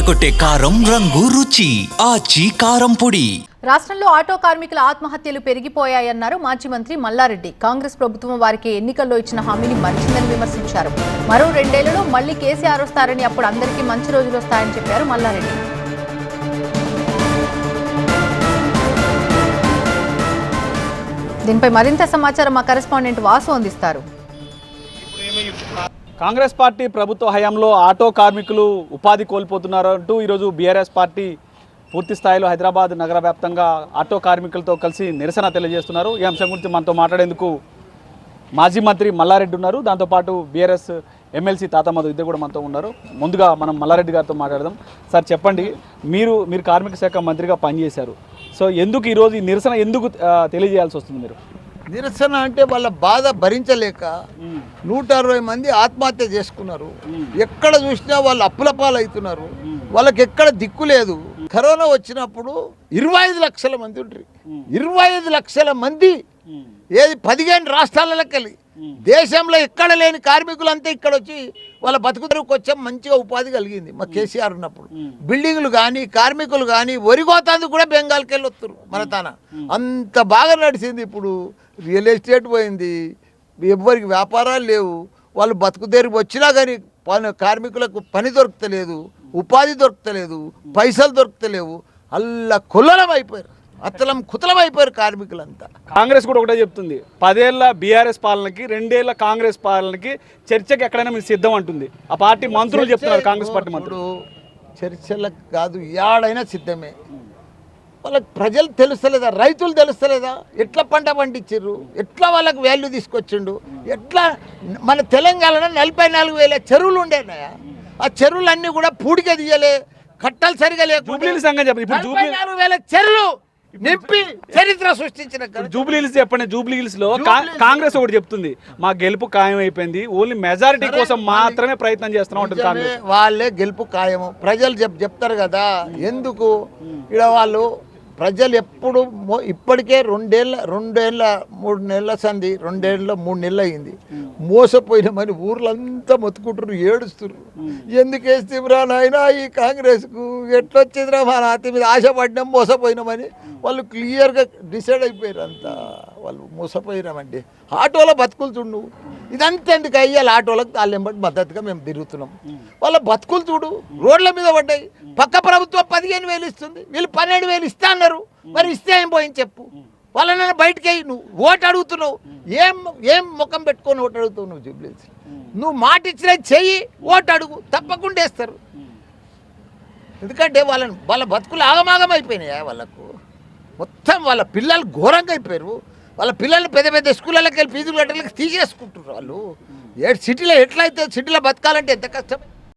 అదరగొట్టే కారం రంగు రుచి ఆచి కారం పొడి. రాష్ట్రంలో ఆటో కార్మికుల ఆత్మహత్యలు పెరిగిపోయాయన్నారు మాజీ మంత్రి మల్లారెడ్డి. కాంగ్రెస్ ప్రభుత్వం వారికి ఎన్నికల్లో ఇచ్చిన హామీని మరిచిందని విమర్శించారు. మరో రెండేళ్ళలో మళ్ళీ కేసీఆర్ వస్తారని అప్పుడు అందరికీ మంచి రోజులు వస్తాయని చెప్పారు మల్లారెడ్డి. దీనిపై మరింత సమాచారం మా కరెస్పాండెంట్ వాసు అందిస్తారు. కాంగ్రెస్ పార్టీ ప్రభుత్వ హయాంలో ఆటో కార్మికులు ఉపాధి కోల్పోతున్నారు అంటూ ఈరోజు బీఆర్ఎస్ పార్టీ పూర్తి స్థాయిలో హైదరాబాద్ నగర వ్యాప్తంగా ఆటో కార్మికులతో కలిసి నిరసన తెలియజేస్తున్నారు. ఈ అంశం గురించి మనతో మాట్లాడేందుకు మాజీ మంత్రి మల్లారెడ్డి ఉన్నారు. దాంతోపాటు బీఆర్ఎస్ ఎమ్మెల్సీ తాతమ్మధు ఇద్దరు కూడా మనతో ఉన్నారు. ముందుగా మనం మల్లారెడ్డి గారితో మాట్లాడదాం. సార్ చెప్పండి మీరు మీరు కార్మిక శాఖ మంత్రిగా పనిచేశారు. సో ఎందుకు ఈరోజు ఈ నిరసన ఎందుకు తెలియజేయాల్సి వస్తుంది మీరు? నిరసన అంటే వాళ్ళ బాధ భరించలేక నూట అరవై మంది ఆత్మహత్య చేసుకున్నారు. ఎక్కడ చూసినా వాళ్ళు అప్పుల పాలవుతున్నారు. వాళ్ళకి ఎక్కడ దిక్కు లేదు. కరోనా వచ్చినప్పుడు ఇరవై ఐదు లక్షల మంది ఉంటారు ఇరవై ఐదు లక్షల మంది ఏది పదిహేను రాష్ట్రాలకి వెళ్ళి దేశంలో ఎక్కడ లేని కార్మికులంతా ఇక్కడ వచ్చి వాళ్ళ బతుకుదరుకు వచ్చే మంచిగా ఉపాధి కలిగింది. మా కేసీఆర్ ఉన్నప్పుడు. బిల్డింగ్లు కానీ కార్మికులు కానీ వరిగోతాందుకు కూడా బెంగాల్కి వెళ్ళి వస్తారు మన తాన అంత బాగా నడిచింది ఇప్పుడు. రియల్ ఎస్టేట్ పోయింది. ఎవ్వరికి వ్యాపారాలు లేవు. వాళ్ళు బతుకుదేరికి వచ్చినా కానీ పని కార్మికులకు పని దొరకతలేదు ఉపాధి దొరకతలేదు పైసలు దొరకతలేవు. అల్ల కుల్లలం అయిపోయారు అత్తలం కుతలం అయిపోయారు కార్మికులంతా. కాంగ్రెస్ కూడా ఒకటే చెప్తుంది. పదేళ్ళ బీఆర్ఎస్ పాలనకి రెండేళ్ళ కాంగ్రెస్ పాలనకి చర్చకి ఎక్కడైనా మీరు సిద్ధం అంటుంది. ఆ పార్టీ మంత్రులు చెప్తున్నారు కాంగ్రెస్ పార్టీ మంత్రులు. చర్చలకు కాదు యాడైనా సిద్ధమే. వాళ్ళకి ప్రజలు తెలుస్తలేదా? రైతులు తెలుస్తలేదా? ఎట్లా పంట పండించారు ఎట్లా వాళ్ళకి వాల్యూ తీసుకొచ్చిండు? ఎట్లా మన తెలంగాణలో నలభై నాలుగు వేల చెరువులు ఉండేనాయా ఆ చెరువులన్నీ కూడా పూడిక తీయలే కట్టలు సరిగా జూబ్లీల లేకుండా సంఘం చెప్పండి. ఇప్పుడు నలభై జూబ్లీ నాలుగు వేల చెరువులు నింపి చరిత్ర సృష్టించిన ఘనత. జూబ్లీ హిల్స్ చెప్పండి. జూబ్లీ హిల్స్లో కా- జూబ్లీ కాంగ్రెస్ ఒకటి చెప్తుంది. మా గెలుపు ఖాయం అయిపోయింది ఓన్లీ మెజారిటీ కోసం మాత్రమే ప్రయత్నం చేస్తున్నాం ఉంటుంది నిజమే, కాంగ్రెస్. వాళ్ళే గెలుపు ఖాయము. ప్రజలు చెప్ చెప్తారు కదా ఎందుకు? ఇక్కడ వాళ్ళు ప్రజలు ఎప్పుడు ఇప్పటికే రెండేళ్ళ రెండేళ్ళ మూడు నెలల సంది రెండేళ్ళ మూడు నెలలు అయింది. మోసపోయినామని ఊర్లంతా మొత్తుకుంటారు ఏడుస్తున్నారు. ఎందుకు వేస్తేరా నాయన? ఈ కాంగ్రెస్కు ఎట్లొచ్చిందిరా మా నాతి మీద ఆశపడినాం మోసపోయినామని వాళ్ళు క్లియర్గా డిసైడ్ అయిపోయారు అంతా. వాళ్ళు మోసపోయినామండి ఆటోలో బతుకులు చూడు ఇదంతా ఎందుకు అయ్యాలి? ఆటోలకు తాళ్ళెం బట్టి మద్దతుగా మేము తిరుగుతున్నాం. వాళ్ళ బతుకులు చూడు. రోడ్ల మీద పడ్డాయి. పక్క ప్రభుత్వం పదిహేను వేలు ఇస్తుంది. వీళ్ళు పన్నెండు వేలు ఇస్తా అన్నారు మరి ఇస్తే ఏం పోయింది చెప్పు. వాళ్ళని బయటకే నువ్వు ఓటు అడుగుతున్నావు. ఏం ఏం ముఖం పెట్టుకొని ఓటు అడుగుతావు నువ్వు జూబ్లీస్? నువ్వు మాట ఇచ్చిన చెయ్యి ఓటు అడుగు. తప్పకుండా వేస్తారు. ఎందుకంటే వాళ్ళని వాళ్ళ బతుకులు ఆగమాగం అయిపోయినాయా వాళ్ళకు? మొత్తం వాళ్ళ పిల్లలు ఘోరంగా అయిపోయారు. వాళ్ళ పిల్లలు పెద్ద పెద్ద స్కూళ్ళకి వెళ్ళి ఫీజులు కట్టలకి తీసేసుకుంటున్నారు వాళ్ళు. ఏ సిటీలో ఎట్లయితే సిటీలో బతకాలంటే ఎంత కష్టం?